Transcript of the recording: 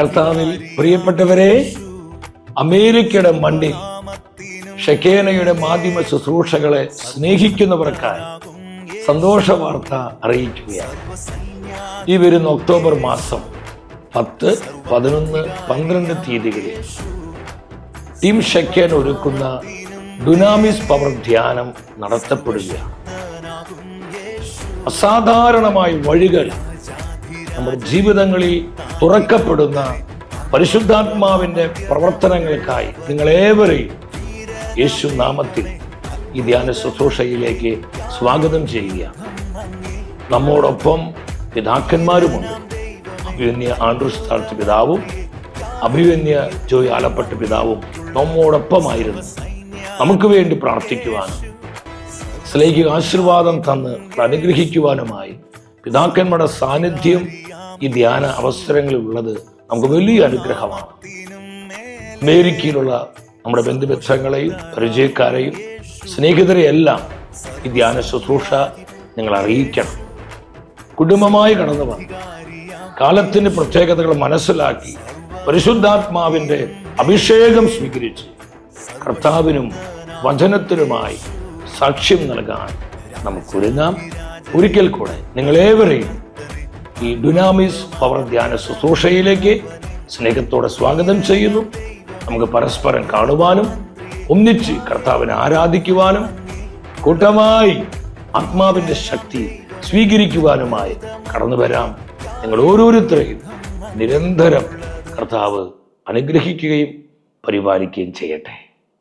കർത്താവിൽ പ്രിയപ്പെട്ടവരെ അമേരിക്കയുടെ മണ്ണിൽ ഷെക്കേനയുടെ മാധ്യമ ശുശ്രൂഷകളെ സ്നേഹിക്കുന്നവർക്കായി സന്തോഷ വാർത്ത അറിയിക്കുകയാണ്. ഈ വരുന്ന ഒക്ടോബർ മാസം പത്ത് പതിനൊന്ന് പന്ത്രണ്ട് തീയതികളിൽ ടീം ഷെക്കേൻ ഒരുക്കുന്ന ഡുനാമിസ് പവർ ധ്യാനം നടത്തപ്പെടുകയാണ്. അസാധാരണമായ വഴികൾ നമ്മുടെ ജീവിതങ്ങളിൽ തുറക്കപ്പെടുന്ന പരിശുദ്ധാത്മാവിന്റെ പ്രവർത്തനങ്ങൾക്കായി നിങ്ങളേവരെയും യേശു നാമത്തിൽ ഈ ധ്യാന ശുശ്രൂഷയിലേക്ക് സ്വാഗതം ചെയ്യുക. നമ്മോടൊപ്പം പിതാക്കന്മാരുമുണ്ട്. അഭിവന്യ ആൻഡ്രൂസ് പിതാവും അഭിവന്യ ജോയ് ആലപ്പെട്ട പിതാവും നമ്മോടൊപ്പമായിരുന്നു. നമുക്ക് വേണ്ടി പ്രാർത്ഥിക്കുവാനും സ്ലേഹിക ആശീർവാദം തന്ന് അനുഗ്രഹിക്കുവാനുമായി പിതാക്കന്മാരുടെ സാന്നിധ്യം ഈ ധ്യാന അവസരങ്ങളിൽ ഉള്ളത് നമുക്ക് വലിയ അനുഗ്രഹമാണ്. അമേരിക്കയിലുള്ള നമ്മുടെ ബന്ധുബന്ധങ്ങളെയും പരിചയക്കാരെയും സ്നേഹിതരെയെല്ലാം ഈ ധ്യാന ശുശ്രൂഷ നിങ്ങൾ അറിയിക്കണം. കുടുംബമായി കടന്നു വന്ന്. കാലത്തിന്റെ പ്രത്യേകതകൾ മനസ്സിലാക്കി പരിശുദ്ധാത്മാവിന്റെ അഭിഷേകം സ്വീകരിച്ച്. കർത്താവിനും വചനത്തിനുമായി സാക്ഷ്യം നൽകാൻ നമുക്കൊരുങ്ങാം. ഒരിക്കൽ കൂടെ നിങ്ങളേവരെയും ഈ ഡുനാമിസ് പവർ ധ്യാന ശുശ്രൂഷയിലേക്ക് സ്നേഹത്തോടെ സ്വാഗതം ചെയ്യുന്നു. നമുക്ക് പരസ്പരം കാണുവാനും ഒന്നിച്ച് കർത്താവിനെ ആരാധിക്കുവാനും കൂട്ടമായി ആത്മാവിന്റെ ശക്തി സ്വീകരിക്കുവാനുമായി കടന്നു വരാം. നിങ്ങൾ ഓരോരുത്തരെയും നിരന്തരം കർത്താവ് അനുഗ്രഹിക്കുകയും പരിപാലിക്കുകയും ചെയ്യട്ടെ.